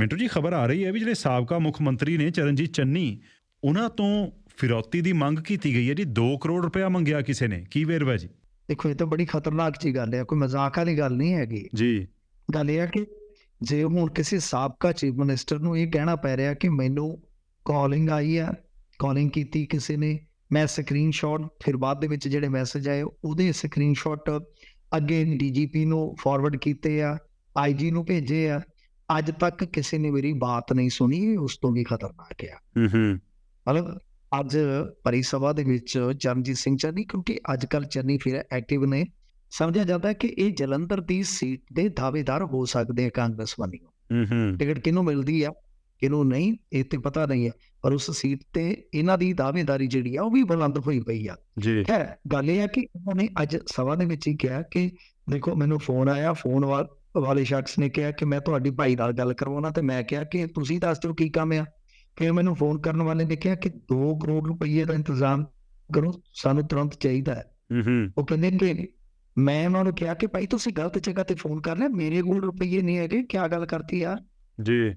ਮਿੰਟੂ ਜੀ ਖਬਰ ਆ ਰਹੀ ਹੈ ਵੀ ਜਿਹੜੇ ਸਾਬਕਾ ਮੁੱਖ ਮੰਤਰੀ ਨੇ ਚਰਨਜੀਤ ਚੰਨੀ ਉਹਨਾਂ ਤੋਂ ਫਿਰੌਤੀ ਦੀ ਮੰਗ ਕੀਤੀ ਗਈ ਹੈ ਜੀ। 2 ਕਰੋੜ ਰੁਪਇਆ ਮੰਗਿਆ ਕਿਸੇ ਨੇ। ਕੀ ਵੇਰਵਾ ਜੀ? ਦੇਖੋ ਇਹ ਤਾਂ ਬੜੀ ਖਤਰਨਾਕ ਜੀ ਗੱਲ ਹੈ। ਕੋਈ ਮਜ਼ਾਕ ਵਾਲੀ ਗੱਲ ਨਹੀਂ ਹੈਗੀ। ਜੀ। ਗੱਲ ਇਹ ਹੈ ਕਿ ਜੇ ਹੁਣ ਕਿਸੇ ਸਾਬਕਾ ਚੀਫ ਮਿਨਿਸਟਰ ਨੂੰ ਇਹ ਕਹਿਣਾ ਪੈ ਰਿਹਾ ਕਿ ਮੈਨੂੰ ਕਾਲਿੰਗ ਆਈ ਆ ਕਾਲਿੰਗ ਕੀਤੀ ਕਿਸੇ ਨੇ ਮੈਂ ਸਕਰੀਨਸ਼ਾਟ ਫਿਰ ਬਾਅਦ ਦੇ ਵਿੱਚ ਜਿਹੜੇ ਮੈਸੇਜ ਆਏ ਉਹਦੇ ਸਕਰੀਨਸ਼ਾਟ ਅੱਗੇ ਡੀਜੀਪੀ ਨੂੰ ਫਾਰਵਰਡ ਕੀਤੇ ਆ ਆਈਜੀ ਨੂੰ ਭੇਜੇ ਆ ਅੱਜ ਤੱਕ ਕਿਸੇ ਨੇ ਮੇਰੀ ਬਾਤ ਨਹੀਂ ਸੁਣੀ ਉਸ ਤੋਂ ਵੀ ਖਤਰਨਾਕ ਆ। ਹੂੰ ਹੂੰ। ਮਤਲਬ ਅੱਜ ਪਰੀ ਸਭਾ ਦੇ ਵਿੱਚ ਚਰਨਜੀਤ ਸਿੰਘ ਚੰਨੀ ਕਿਉਂਕਿ ਅੱਜ ਕੱਲ ਚੰਨੀ ਫਿਰ ਐਕਟਿਵ ਨੇ ਸਮਝਿਆ ਜਾਂਦਾ ਹੈ ਕਿ ਇਹ ਜਲੰਧਰ ਦੀ ਸੀਟ ਦੇ ਦਾਅਵੇਦਾਰ ਹੋ ਸਕਦੇ ਆ ਕਾਂਗਰਸ ਵੱਲੋਂ। ਹੂੰ ਹੂੰ। ਟਿਕਟ ਕਿਹਨੂੰ ਮਿਲਦੀ ਆ ਕਿਹਨੂੰ ਨਹੀਂ ਇਹ ਤੇ ਪਤਾ ਨਹੀਂ ਹੈ ਪਰ ਉਸ ਸੀਟ ਤੇ ਇਹਨਾਂ ਦੀ ਦਾਅਵੇਦਾਰੀ ਜਿਹੜੀ ਆ ਉਹ ਵੀ ਬੁਲੰਦ ਹੋਈ ਪਈ ਆ। ਜੀ। ਹੈ ਗੱਲ ਇਹ ਆ ਕਿ ਉਹਨਾਂ ਨੇ ਅੱਜ ਸਭਾ ਦੇ ਵਿੱਚ ਹੀ ਕਿਹਾ ਕਿ ਦੇਖੋ ਮੈਨੂੰ ਫੋਨ ਆਇਆ ਫੋਨ ਵਾਲੇ ਸ਼ਖਸ ਨੇ ਕਿਹਾ ਕਿ ਮੈਂ ਤੁਹਾਡੀ ਭਾਈ ਨਾਲ ਗੱਲ ਕਰਵਾਉਣਾ ਤੇ ਮੈਂ ਕਿਹਾ ਕਿ ਤੁਸੀਂ ਦੱਸ ਦਿਓ ਕੀ ਕੰਮ ਆ। ਫਿਰ ਮੈਨੂੰ ਫੋਨ ਕਰਨ ਵਾਲੇ ਨੇ ਕਿਹਾ ਕਿ 2 ਕਰੋੜ ਰੁਪਏ ਦਾ ਇੰਤਜ਼ਾਮ ਕਰੋ ਸਾਨੂੰ ਤੁਰੰਤ ਚਾਹੀਦਾ ਹੈ। ਉਹ ਕਹਿੰਦੇ ਕਿ ਮੈਂ ਉਹਨਾਂ ਨੂੰ ਕਿਹਾ ਕਿ ਭਾਈ ਤੁਸੀਂ ਗਲਤ ਜਗ੍ਹਾ ਤੇ ਫੋਨ ਕਰ ਲਿਆ ਮੇਰੇ ਕੋਲ ਰੁਪਏ ਨਹੀਂ ਹੈਗੇ ਕੀ ਗੱਲ ਕਰਤੀ ਆ? ਜੀ।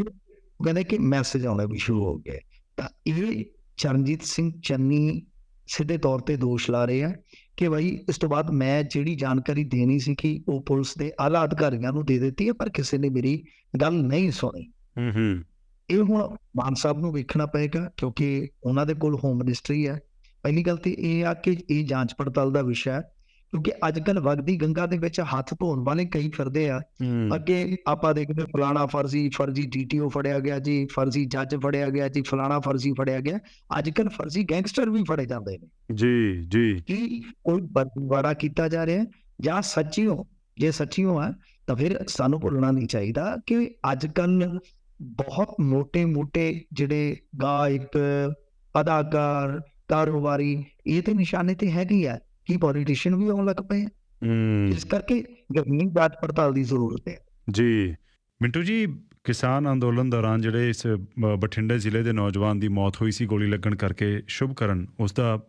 ਉਹ ਕਹਿੰਦੇ ਕਿ ਮੈਸੇਜ ਆਉਣਾ ਵੀ ਸ਼ੁਰੂ ਹੋ ਗਿਆ। ਤਾਂ ਇਹ ਚਰਨਜੀਤ ਸਿੰਘ ਚੰਨੀ ਸਿੱਧੇ ਤੌਰ ਤੇ ਦੋਸ਼ ਲਾ ਰਹੇ ਆ ਕਿ ਭਾਈ ਇਸ ਤੋਂ ਬਾਅਦ ਮੈਂ ਜਿਹੜੀ ਜਾਣਕਾਰੀ ਦੇਣੀ ਸੀ ਕਿ ਉਹ ਪੁਲਿਸ ਦੇ ਆਲਾ ਅਧਿਕਾਰੀਆਂ ਨੂੰ ਦੇ ਦਿੱਤੀ ਹੈ ਪਰ ਕਿਸੇ ਨੇ ਮੇਰੀ ਗੱਲ ਨਹੀਂ ਸੁਣੀ। ਹੂੰ ਹੂੰ। ਇਹ ਹੁਣ ਮਾਨ ਸਾਹਿਬ ਨੂੰ ਵੇਖਣਾ ਪਏਗਾ ਕਿਉਂਕਿ ਉਹਨਾਂ ਦੇ ਕੋਲ ਹੋਮ ਮਿਨਿਸਟਰੀ ਹੈ। ਪਹਿਲੀ ਗੱਲ ਤੇ ਇਹ ਆ ਕਿ ਇਹ ਜਾਂਚ ਪੜਤਾਲ ਦਾ ਵਿਸ਼ਾ ਹੈ। ਕਿਉਂਕਿ ਅੱਜ ਕੱਲ ਵਗਦੀ ਗੰਗਾ ਦੇ ਵਿੱਚ ਹੱਥ ਧੋਣ ਵਾਲੇ ਕਈ ਫਿਰਦੇ ਆ। ਅੱਗੇ ਆਪਾਂ ਦੇਖਦੇ ਫਲਾਣਾ ਫਰਜ਼ੀ ਫਰਜ਼ੀ ਡੀਟੀਓ ਫੜਿਆ ਗਿਆ ਜੀ ਫਰਜ਼ੀ ਜੱਜ ਫੜਿਆ ਗਿਆ ਜੀ ਫਲਾਣਾ ਫਰਜ਼ੀ ਫੜਿਆ ਗਿਆ। ਅੱਜ ਕੱਲ ਫਰਜ਼ੀ ਗੈਂਗਸਟਰ ਵੀ ਫੜੇ ਜਾਂਦੇ ਨੇ। ਜੀ ਜੀ। ਕੀ ਕੋਈ ਬੰਦਵਾੜਾ ਕੀਤਾ ਜਾ ਰਿਹਾ ਜਾਂ ਸੱਚੀ ਹੋ ਜੇ ਸੱਚੀ ਹੋ ਤਾਂ ਫਿਰ ਸਾਨੂੰ ਭੁੱਲਣਾ ਨਹੀਂ ਚਾਹੀਦਾ ਕਿ ਅੱਜ ਕੱਲ ਬਹੁਤ ਮੋٹے-ਮੋٹے ਜਿਹੜੇ ਗਾਇਕ ਅਦਾਕਾਰ ਕਾਰੋਬਾਰੀ ਇਹ ਤੇ ਨਿਸ਼ਾਨੇ ਤੇ ਹੈਗੇ ਆ। ਕਿ ਪੋਲੀਟੀਸ਼ੀਅਨ ਵੀ ਆਉਣ ਲੱਗ ਪਏ ਇਸ ਕਰਕੇ ਗਵਰਨਿੰਗ ਜਾਂਚ ਪੜਤਾਲ ਦੀ ਜ਼ਰੂਰਤ ਹੈ। ਜੀ। ਮਿੰਟੂ ਜੀ ਕਿਸਾਨ ਅੰਦੋਲਨ ਦੌਰਾਨ ਜਿਹੜੇ ਇਸ ਬਠਿੰਡੇ ਜ਼ਿਲ੍ਹੇ ਦੇ ਨੌਜਵਾਨ ਦੀ ਮੌਤ ਹੋਈ ਸੀ ਗੋਲੀ ਲੱਗਣ ਕਰਕੇ ਸ਼ੁਭਕਰਨ ਉਸ ਦਾ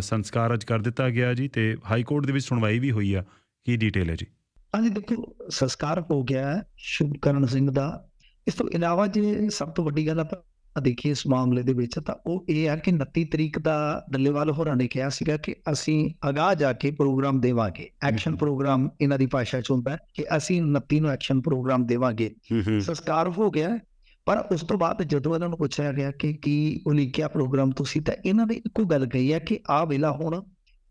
ਸੰਸਕਾਰ ਅੱਜ ਕਰ ਦਿੱਤਾ ਗਿਆ ਜੀ ਤੇ ਹਾਈ ਕੋਰਟ ਦੇ ਵਿੱਚ ਸੁਣਵਾਈ ਵੀ ਹੋਈ ਆ। ਕੀ ਡਿਟੇਲ ਹੈ ਜੀ? ਹਾਂਜੀ ਦੇਖੋ ਸੰਸਕਾਰ ਹੋ ਗਿਆ ਹੈ ਸ਼ੁਭਕਰਨ ਸਿੰਘ ਦਾ। ਇਸ ਤੋਂ ਇਲਾਵਾ ਜੇ ਸਭ ਤੋਂ ਵੱਡੀ ਗੱਲ ਆਪਾਂ ਦੇਖੀਏ ਇਸ ਮਾਮਲੇ ਦੇ ਵਿੱਚ ਤਾਂ ਉਹ ਇਹ ਹੈ ਕਿ 29 ਤਰੀਕ ਦਾ ਡੱਲੇਵਾਲ ਹੋਰਾਂ ਨੇ ਕਿਹਾ ਸੀਗਾ ਕਿ ਅਸੀਂ ਅਗਾਹ ਜਾ ਕੇ ਪ੍ਰੋਗਰਾਮ ਦੇਵਾਂਗੇ। ਐਕਸ਼ਨ। ਪ੍ਰੋਗਰਾਮ ਇਹਨਾਂ ਦੀ ਭਾਸ਼ਾ ਚ ਹੁੰਦਾ ਕਿ ਅਸੀਂ 29 ਨੂੰ ਐਕਸ਼ਨ ਪ੍ਰੋਗਰਾਮ ਦੇਵਾਂਗੇ। ਸੰਸਕਾਰ ਹੋ ਗਿਆ ਪਰ ਉਸ ਤੋਂ ਬਾਅਦ ਜਦੋਂ ਇਹਨਾਂ ਨੂੰ ਪੁੱਛਿਆ ਗਿਆ ਕਿ ਕੀ ਉਲੀਕਿਆ ਪ੍ਰੋਗਰਾਮ ਤੁਸੀਂ ਤਾਂ ਇਹਨਾਂ ਨੇ ਇੱਕੋ ਗੱਲ ਕਹੀ ਹੈ ਕਿ ਆਹ ਵੇਲਾ ਹੁਣ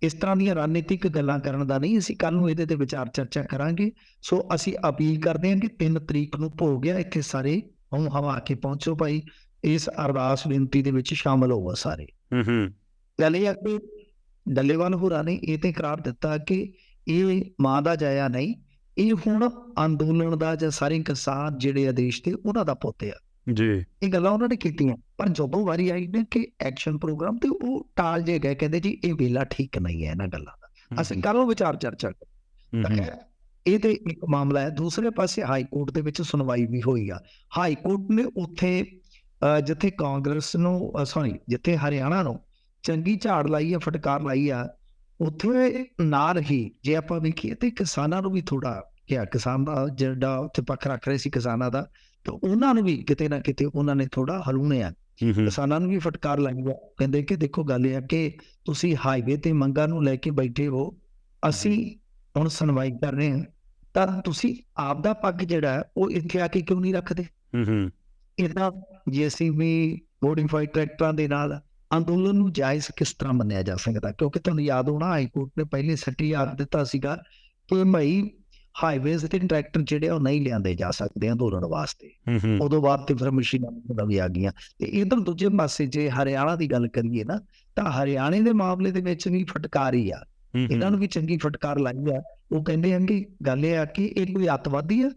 ਇਸ ਤਰ੍ਹਾਂ ਦੀਆਂ ਰਣਨੀਤਿਕ ਗੱਲਾਂ ਕਰਨ ਦਾ ਨਹੀਂ ਅਸੀਂ ਕੱਲ ਨੂੰ ਇਹਦੇ ਤੇ ਵਿਚਾਰ ਚਰਚਾ ਕਰਾਂਗੇ। ਸੋ ਅਸੀਂ ਅਪੀਲ ਕਰਦੇ ਹਾਂ ਕਿ 3 ਤਰੀਕ ਨੂੰ ਭੋਗ ਗਿਆ ਇੱਥੇ ਸਾਰੇ ਹਮ ਹਵਾ ਕੇ ਪਹੁੰਚੋ ਭਾਈ। ਇਸ ਅਰਦਾਸ ਬੇਨਤੀ ਦੇ ਵਿੱਚ ਸ਼ਾਮਲ ਹੋਵੋ ਸਾਰੇ। ਹੂੰ ਹੂੰ। ਗੱਲ ਇਹ ਕਿ ਡੱਲੇਵਾਲ ਹੋਰਾਂ ਨੇ ਇਹ ਤੇ ਕਰਾਰ ਦਿੱਤਾ ਕਿ ਇਹ ਮਾਂ ਦਾ ਜਾਇਆ ਨਹੀਂ ਇਹ ਹੁਣ ਅੰਦੋਲਨ ਦਾ ਜਾਂ ਸਾਰੇ ਕਿਸਾਨ ਜਿਹੜੇ ਆ ਦੇਸ਼ ਦੇ ਉਹਨਾਂ ਦਾ ਪੁੱਤ ਆ। ਜੀ। ਇਹ ਗੱਲਾਂ ਉਹਨਾਂ ਨੇ ਕੀਤੀਆਂ ਪਰ ਜਦੋਂ ਵਾਰੀ ਆਈ ਨੇ ਕਿ ਐਕਸ਼ਨ ਪ੍ਰੋਗਰਾਮ ਤੇ ਉਹ ਟਾਲ ਜੇ ਗਏ ਕਹਿੰਦੇ ਜੀ ਇਹ ਵੇਲਾ ਠੀਕ ਨਹੀਂ ਹੈ ਇਹਨਾਂ ਗੱਲਾਂ ਦਾ। ਅਸੀਂ ਕੱਲੋਂ ਵਿਚਾਰ ਚਰਚਾ ਕਰ ਤਾਂ ਇਹ ਤੇ ਇੱਕ ਮਾਮਲਾ ਹੈ ਦੂਸਰੇ ਪਾਸੇ ਹਾਈ ਕੋਰਟ ਦੇ ਵਿੱਚ ਸੁਣਵਾਈ ਵੀ ਹੋਈ ਆ। ਹਾਈ ਕੋਰਟ ਨੇ ਉੱਥੇ ਜਿੱਥੇ ਕਾਂਗਰਸ ਨੂੰ ਸੌਰੀ ਜਿੱਥੇ ਹਰਿਆਣਾ ਨੂੰ ਚੰਗੀ ਝਾੜ ਲਾਈ ਆ ਫਟਕਾਰ ਲਾਈ ਆ ਉੱਥੇ ਨਾ ਰਹੀ। ਜੇ ਆਪਾਂ ਵੇਖੀਏ ਤੇ ਕਿਸਾਨਾਂ ਨੂੰ ਵੀ ਥੋੜਾ ਕਿਹਾ ਕਿਸਾਨ ਦਾ ਜਿਹੜਾ ਉੱਥੇ ਪੱਖ ਰੱਖ ਰਹੇ ਸੀ ਕਿਸਾਨਾਂ ਦਾ ਤਾਂ ਉਹਨਾਂ ਨੂੰ ਵੀ ਕਿਤੇ ਨਾ ਕਿਤੇ ਉਹਨਾਂ ਨੇ ਥੋੜਾ ਹਲੂਣਿਆ ਹੂੰ, ਹੂੰ, ਕਿਸਾਨਾਂ ਨੂੰ ਵੀ ਫਟਕਾਰ ਲਾਈ ਆ। ਕਹਿੰਦੇ ਕਿ ਦੇਖੋ ਗੱਲ ਇਹ ਆ ਕਿ ਤੁਸੀਂ ਹਾਈਵੇ ਤੇ ਮੰਗਾਂ ਨੂੰ ਲੈ ਕੇ ਬੈਠੇ ਹੋ ਅਸੀਂ ਹੁਣ ਸੁਣਵਾਈ ਕਰ ਰਹੇ ਹਾਂ ਤਾਂ ਤੁਸੀਂ ਆਪ ਦਾ ਪੱਖ ਜਿਹੜਾ ਹੈ, ਉਹ ਇੱਥੇ ਆ ਕੇ ਕਿਉਂ ਨਹੀਂ ਰੱਖਦੇ? ਹੂੰ, ਹੂੰ, ਇਹਦਾ ਜੀਸੀਬੀ ਮੋਡੀਫਾਈਡ ਟਰੈਕਟਰਾਂ ਦੇ ਨਾਲ ਅੰਦੋਲਨ ਨੂੰ ਜਾਇਜ਼ ਕਿਸ ਤਰ੍ਹਾਂ ਮੰਨਿਆ ਜਾ ਸਕਦਾ? ਕਿਉਂਕਿ ਤੁਹਾਨੂੰ ਯਾਦ ਹੋਣਾ ਹਾਈ ਕੋਰਟ ਨੇ ਪਹਿਲੇ ਸੱਟੀ ਯਾਦ ਦਿੱਤਾ ਸੀਗਾ ਕਿ ਮਈ ਹਾਈਵੇਜ਼ ਤੇ ਟਰੈਕਟਰ ਜਿਹੜੇ ਉਹ ਨਹੀਂ ਲਿਆਂਦੇ ਜਾ ਸਕਦੇ ਅੰਦੋਲਨ ਵਾਸਤੇ। ਉਦੋਂ ਬਾਅਦ ਤੇ ਫਿਰ ਮਸ਼ੀਨਾਂ ਵੀ ਵੀ ਆ ਗਈਆਂ। ਤੇ ਇਧਰ ਦੂਜੇ ਪਾਸੇ ਜੇ ਹਰਿਆਣਾ ਦੀ ਗੱਲ ਕਰੀਏ ਨਾ ਤਾਂ ਹਰਿਆਣੇ ਦੇ ਮਾਮਲੇ ਦੇ ਵਿੱਚ ਵੀ ਫਟਕਾਰੀ ਆ। ਇਹਨਾਂ ਨੂੰ ਵੀ ਚੰਗੀ ਫਟਕਾਰ ਲਾਈ ਆ। ਉਹ ਕਹਿੰਦੇ ਹਨ ਕਿ ਗੱਲ ਇਹ ਆ ਕਿ ਇਹ ਕੋਈ ਅੱਤਵਾਦੀ ਆ?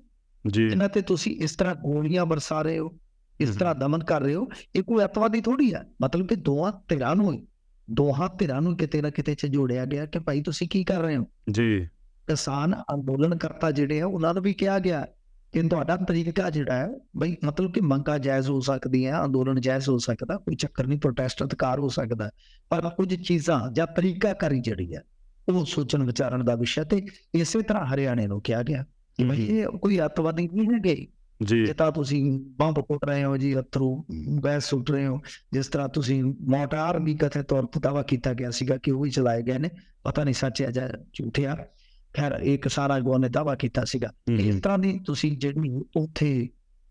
ਜੀ। ਇਹਨਾਂ ਤੇ ਤੁਸੀਂ ਇਸ ਤਰ੍ਹਾਂ ਗੋਲੀਆਂ ਬਰਸਾ ਰਹੇ ਹੋ? ਇਸ। ਤਰ੍ਹਾਂ ਦਮਨ ਕਰ ਰਹੇ ਹੋ ਇਹ ਕੋਈ ਅੱਤਵਾਦੀ ਥੋੜੀ ਆ। ਮਤਲਬ ਕਿ ਦੋਹਾਂ ਧਿਰਾਂ ਨੂੰ ਦੋਹਾਂ ਧਿਰਾਂ ਨੂੰ ਕਿਤੇ ਨਾ ਕਿਤੇ ਚ ਜੋੜਿਆ ਗਿਆ ਕਿ ਭਾਈ ਤੁਸੀਂ ਕੀ ਕਰ ਰਹੇ ਹੋ? ਜੀ। ਕਿਸਾਨ ਅੰਦੋਲਨ ਕਰਤਾ ਜਿਹੜੇ ਆ ਉਹਨਾਂ ਨੂੰ ਵੀ ਕਿਹਾ ਗਿਆ ਕਿ ਤੁਹਾਡਾ ਤਰੀਕਾ ਜਿਹੜਾ ਹੈ ਬਈ ਮਤਲਬ ਕਿ ਮੰਗਾਂ ਜਾਇਜ਼ ਹੋ ਸਕਦੀਆਂ ਅੰਦੋਲਨ ਜਾਇਜ਼ ਹੋ ਸਕਦਾ ਕੋਈ ਚੱਕਰ ਨਹੀਂ ਪ੍ਰੋਟੈਸਟ ਅਧਿਕਾਰ ਹੋ ਸਕਦਾ। ਪਰ ਕੁਝ ਚੀਜ਼ਾਂ ਜਾਂ ਤਰੀਕਾਕਾਰੀ ਜਿਹੜੀ ਹੈ ਉਹ ਸੋਚਣ ਵਿਚਾਰਨ ਦਾ ਵਿਸ਼ਾ ਤੇ ਇਸੇ ਤਰ੍ਹਾਂ ਹਰਿਆਣੇ ਨੂੰ ਕਿਹਾ ਗਿਆ ਕਿ ਇਹ ਕੋਈ ਅੱਤਵਾਦੀ ਨਹੀਂ ਹੈਗੇ। ਜੀ। ਜਿੱਦਾਂ ਤੁਸੀਂ ਬੰਬ ਪੁੱਟ ਰਹੇ ਹੋ ਜੀ ਅਥਰੂ ਗੈਸ ਸੁੱਟ ਰਹੇ ਹੋ ਜਿਸ ਤਰ੍ਹਾਂ ਤੁਸੀਂ ਮੋਟਾਰ ਵੀ ਕਥੇ ਤੌਰ ਤੇ ਦਾਵਾ ਕੀਤਾ ਗਿਆ ਸੀਗਾ ਕਿ ਉਹ ਵੀ ਚਲਾਏ ਗਏ ਨੇ ਪਤਾ ਨਹੀਂ ਸੱਚ ਹੈ ਜਾਂ ਝੂਠ ਆ ਖੈਰ ਇਹ ਕਿਸਾਨ ਆਗੂਆਂ ਨੇ ਦਾਵਾ ਕੀਤਾ ਸੀਗਾ। ਇਸ ਤਰ੍ਹਾਂ ਦੀ ਤੁਸੀਂ ਜਿਹੜੀ ਉੱਥੇ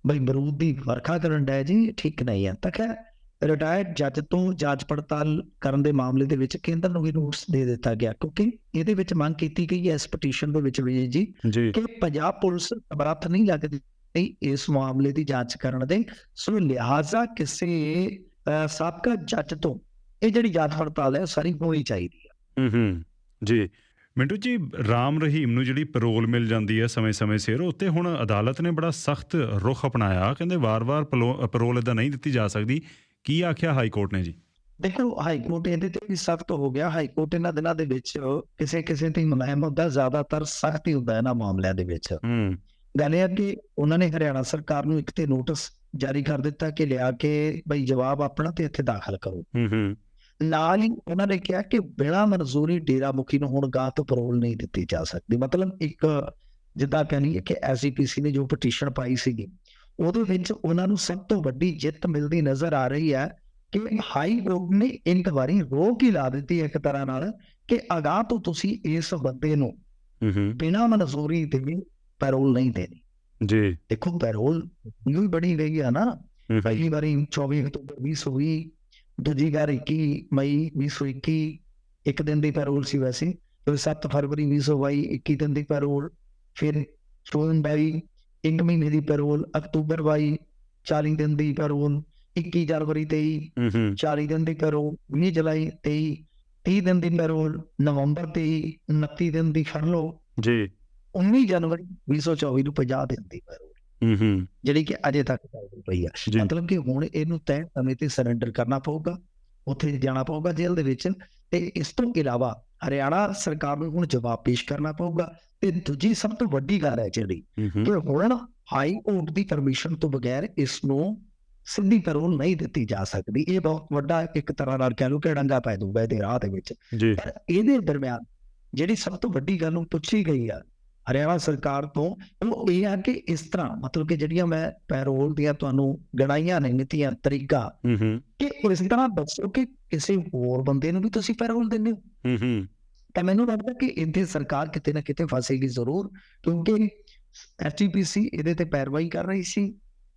ਬਈ ਬਰੂਦ ਦੀ ਵਰਖਾ ਕਰਨ ਡੈ ਜੀ ਠੀਕ ਨਹੀਂ ਹੈ। ਤਾਂ ਖੈਰ ਰਿਟਾਇਰਡ ਜੱਜ ਤੋਂ ਜਾਂਚ ਪੜਤਾਲ ਕਰਨ ਦੇ ਮਾਮਲੇ ਦੇ ਵਿੱਚ ਕੇਂਦਰ ਨੂੰ ਵੀ ਨੋਟਿਸ ਦੇ ਦਿੱਤਾ ਗਿਆ ਕਿਉਂਕਿ ਇਹਦੇ ਵਿੱਚ ਮੰਗ ਕੀਤੀ ਗਈ ਹੈ ਇਸ ਪਟੀਸ਼ਨ ਦੇ ਵਿੱਚ ਵੀ ਜੀ ਜੀ। ਕਿ ਪੰਜਾਬ ਪੁਲਿਸ ਸਮਰੱਥ ਨਹੀਂ ਲੱਗਦੀ। ਇਸ ਮਾਮਲੇ ਦੀ ਜਾਂਚ ਕਰਨ ਦੇ ਸੋ ਲਿਹਾਜ਼ਾ ਕਿਸੇ ਸਾਬਕਾ ਜੱਜ ਤੋਂ ਇਹ ਜਿਹੜੀ ਜਾਂਚ ਪੜਤਾਲ ਹੈ ਸਾਰੀ ਹੋਣੀ ਚਾਹੀਦੀ ਹੈ ਹੂੰ ਹੂੰ ਜੀ ਮਿੰਟੂ ਜੀ ਰਾਮ ਰਹੀਮ ਨੂੰ ਜਿਹੜੀ ਪੈਰੋਲ ਮਿਲ ਜਾਂਦੀ ਹੈ ਸਮੇਂ-ਸਮੇਂ ਸਿਰ ਉੱਤੇ ਹੁਣ ਅਦਾਲਤ ਨੇ ਬੜਾ ਸਖਤ ਰੁਖ ਅਪਣਾਇਆ ਕਹਿੰਦੇ ਵਾਰ-ਵਾਰ ਪੈਰੋਲ ਇਦਾਂ ਨਹੀਂ ਦਿੱਤੀ ਜਾ ਸਕਦੀ ਕੀ ਆਖਿਆ ਹਾਈ ਕੋਰਟ ਨੇ ਜੀ ਦੇਖੋ ਹਾਈ ਕੋਰਟ ਇਹਦੇ ਤੇ ਵੀ ਸਖਤ ਹੋ ਗਿਆ ਹਾਈ ਕੋਰਟ ਇਹਨਾਂ ਦਿਨਾਂ ਦੇ ਵਿੱਚ ਕਿਸੇ ਕਿਸੇ ਤੇ ਮੁਲਾਜ਼ਮ ਹੁੰਦਾ ਜ਼ਿਆਦਾਤਰ ਸਖਤ ਹੀ ਹੁੰਦਾ ਇਹਨਾਂ ਮਾਮਲਿਆਂ ਦੇ ਵਿੱਚ ਹੂੰ ਗੱਲ ਇਹ ਕਿ ਉਹਨਾਂ ਨੇ ਹਰਿਆਣਾ ਸਰਕਾਰ ਨੂੰ ਇੱਕ ਤੇ ਨੋਟਿਸ ਜਾਰੀ ਕਰ ਦਿੱਤਾ ਕਿ ਲਿਆ ਕੇ ਬਈ ਜਵਾਬ ਆਪਣਾ ਤੇ ਇੱਥੇ ਦਾਖਲ ਕਰੋ। ਹੂੰ ਹੂੰ। ਨਾਲ ਹੀ ਉਹਨਾਂ ਨੇ ਕਿਹਾ ਕਿ ਬਿਨਾਂ ਮਨਜ਼ੂਰੀ ਡੇਰਾ ਮੁਖੀ ਨੂੰ ਹੁਣ ਗਾਹ ਤੋਂ ਪਰੋਲ ਨਹੀਂ ਦਿੱਤੀ ਜਾ ਸਕਦੀ। ਮਤਲਬ ਇੱਕ ਜਿੱਦਾਂ ਕਹਿੰਦੀ ਕਿ ਐਸਜੀਪੀਸੀ ਨੇ ਜੋ ਪਟੀਸ਼ਨ ਪਾਈ ਸੀਗੀ ਉਹਦੇ ਵਿੱਚ ਉਹਨਾਂ ਨੂੰ ਸਭ ਤੋਂ ਵੱਡੀ ਜਿੱਤ ਮਿਲਦੀ ਨਜ਼ਰ ਆ ਰਹੀ ਹੈ ਕਿ ਹਾਈ ਕੋਰਟ ਨੇ ਇੱਕ ਵਾਰੀ ਰੋਕ ਹੀ ਲਾ ਦਿੱਤੀ ਇੱਕ ਤਰ੍ਹਾਂ ਨਾਲ ਕਿ ਅਗਾਹ ਤੋਂ ਤੁਸੀਂ ਇਸ ਬੰਦੇ ਨੂੰ ਹੂੰ ਹੂੰ। ਬਿਨਾਂ ਮਨਜ਼ੂਰੀ ਦੇ ਪੈਰੋਲ ਨਹੀਂ ਦੇਣੀ ਜੀ ਦੇਖੋ ਪੈਰੋਲ ਵੀ ਬੜੀ ਗਈ ਹੈ ਨਾ ਪਹਿਲੀ ਵਾਰੀ 24 ਅਕਤੂਬਰ 2020 ਦੂਜੀ ਵਾਰ 21 ਮਈ 2021 ਇੱਕ ਦਿਨ ਦੀ ਪੈਰੋਲ ਸੀ ਵੈਸੇ ਫਿਰ 7 ਫਰਵਰੀ 2022 21 ਦਿਨ ਦੀ ਪੈਰੋਲ ਫਿਰ 16 ਬਾਈ ਇੱਕ ਮਹੀਨੇ ਦੀ ਪੈਰੋਲ ਅਕਤੂਬਰ 22 40 ਦਿਨ ਦੀ ਪੈਰੋਲ 21 ਜਨਵਰੀ 23 ਹੂੰ ਹੂੰ 40 ਦਿਨ ਦੀ ਪੈਰੋਲ 20 ਜੁਲਾਈ 23 30 ਦਿਨ ਦੀ ਪੈਰੋਲ ਨਵੰਬਰ 23 29 ਦਿਨ ਦੀ ਫਰਲੋ ਜੀ 19 ਜਨਵਰੀ 2024 ਨੂੰ 50 ਦਿਨ ਦੀ ਹੂੰ। ਹੂੰ ਜਿਹੜੀ ਕਿ ਅਜੇ ਤੱਕ ਚੱਲ ਰਹੀ ਹੈ ਜੀ। ਮਤਲਬ ਕਿ ਹੁਣ ਇਹਨੂੰ ਤੈਅ ਸਮੇਂ ਤੇ ਸਰੈਂਡਰ ਕਰਨਾ ਪਊਗਾ ਉੱਥੇ ਜਾਣਾ ਪਊਗਾ ਜੇਲ੍ਹ ਦੇ ਵਿੱਚ ਤੇ ਇਸ ਤੋਂ ਇਲਾਵਾ ਹਰਿਆਣਾ ਸਰਕਾਰ ਨੂੰ ਹੁਣ ਜਵਾਬ ਪੇਸ਼ ਕਰਨਾ ਪਊਗਾ ਤੇ ਦੂਜੀ ਸਭ ਤੋਂ ਵੱਡੀ ਗੱਲ ਹੈ ਜਿਹੜੀ ਕਿ ਹੁਣ ਹਾਈ ਕੋਰਟ ਦੀ ਪਰਮਿਸ਼ਨ ਤੋਂ ਬਗੈਰ ਇਸ ਨੂੰ ਸਿੱਧੀ ਪੈਰੋਲ ਨਹੀਂ ਦਿੱਤੀ ਜਾ ਸਕਦੀ। ਇਹ ਬਹੁਤ ਵੱਡਾ ਇੱਕ ਤਰ੍ਹਾਂ ਨਾਲ ਕਹਿ ਲਓ ਕਿ ਡੰਗਾ ਪੈ ਦੂਗਾ ਇਹਦੇ ਰਾਹ ਦੇ ਵਿੱਚ। ਇਹਦੇ ਦਰਮਿਆਨ ਜਿਹੜੀ ਸਭ ਤੋਂ ਵੱਡੀ ਗੱਲ ਨੂੰ ਪੁੱਛੀ ਗਈ ਆ ਹਰਿਆਣਾ ਸਰਕਾਰ ਤੋਂ ਉਹ ਇਹ ਆ ਕਿ ਇਸ ਤਰ੍ਹਾਂ ਮਤਲਬ ਕਿ ਜਿਹੜੀਆਂ ਮੈਂ ਪੈਰੋਲ ਦੀਆਂ ਤੁਹਾਨੂੰ ਗਣਾਈਆਂ ਨੇ ਨੀਤੀਆਂ ਤਰੀਕਾ ਕਿ ਇਸ ਤਰ੍ਹਾਂ ਦੱਸੋ ਕਿ ਕਿਸੇ ਹੋਰ ਬੰਦੇ ਨੂੰ ਵੀ ਤੁਸੀਂ ਪੈਰੋਲ ਦਿੰਦੇ ਹੋ। ਹੂੰ ਹੂੰ। ਤਾਂ ਮੈਨੂੰ ਲੱਗਦਾ ਕਿ ਇੱਥੇ ਸਰਕਾਰ ਕਿਤੇ ਨਾ ਕਿਤੇ ਫਸੇਗੀ ਜ਼ਰੂਰ ਕਿਉਂਕਿ ਐਚਪੀਸੀ ਇਹਦੇ ਤੇ ਪੈਰਵਾਈ ਕਰ ਰਹੀ ਸੀ।